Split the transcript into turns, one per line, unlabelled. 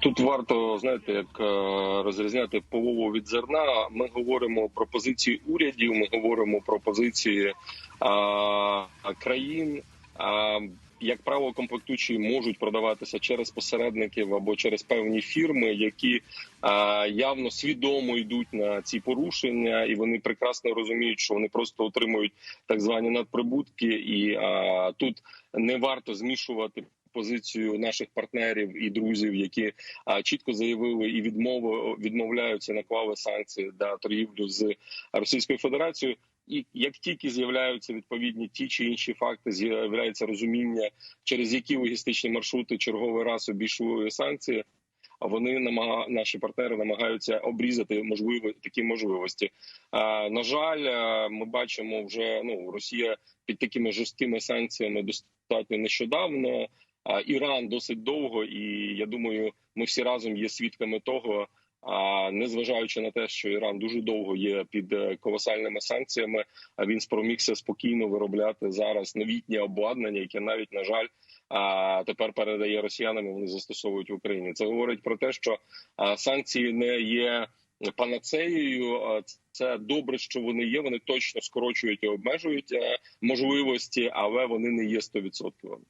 тут варто знаєте, як е, розрізняти полову від зерна. Ми говоримо про позиції урядів, ми говоримо про позиції а, країн. А, як правило, комплектуючі можуть продаватися через посередників або через певні фірми, які а, явно свідомо йдуть на ці порушення, і вони прекрасно розуміють, що вони просто отримують так звані надприбутки, і а, тут не варто змішувати. Позицію наших партнерів і друзів, які чітко заявили і відмови відмовляються наклали санкції да торгівлю з Російською Федерацією. І як тільки з'являються відповідні ті чи інші факти, з'являється розуміння, через які логістичні маршрути черговий раз обійшли санкції. А вони намага наші партнери намагаються обрізати можливі такі можливості. А, на жаль, ми бачимо вже ну Росія під такими жорсткими санкціями достатньо нещодавно. Іран досить довго, і я думаю, ми всі разом є свідками того. А незважаючи на те, що Іран дуже довго є під е, колосальними санкціями, а він спромігся спокійно виробляти зараз новітнє обладнання, яке навіть на жаль тепер передає росіянам. і Вони застосовують в Україні. Це говорить про те, що санкції не є панацеєю. Це добре, що вони є. Вони точно скорочують і обмежують е, можливості, але вони не є стовідсотковими.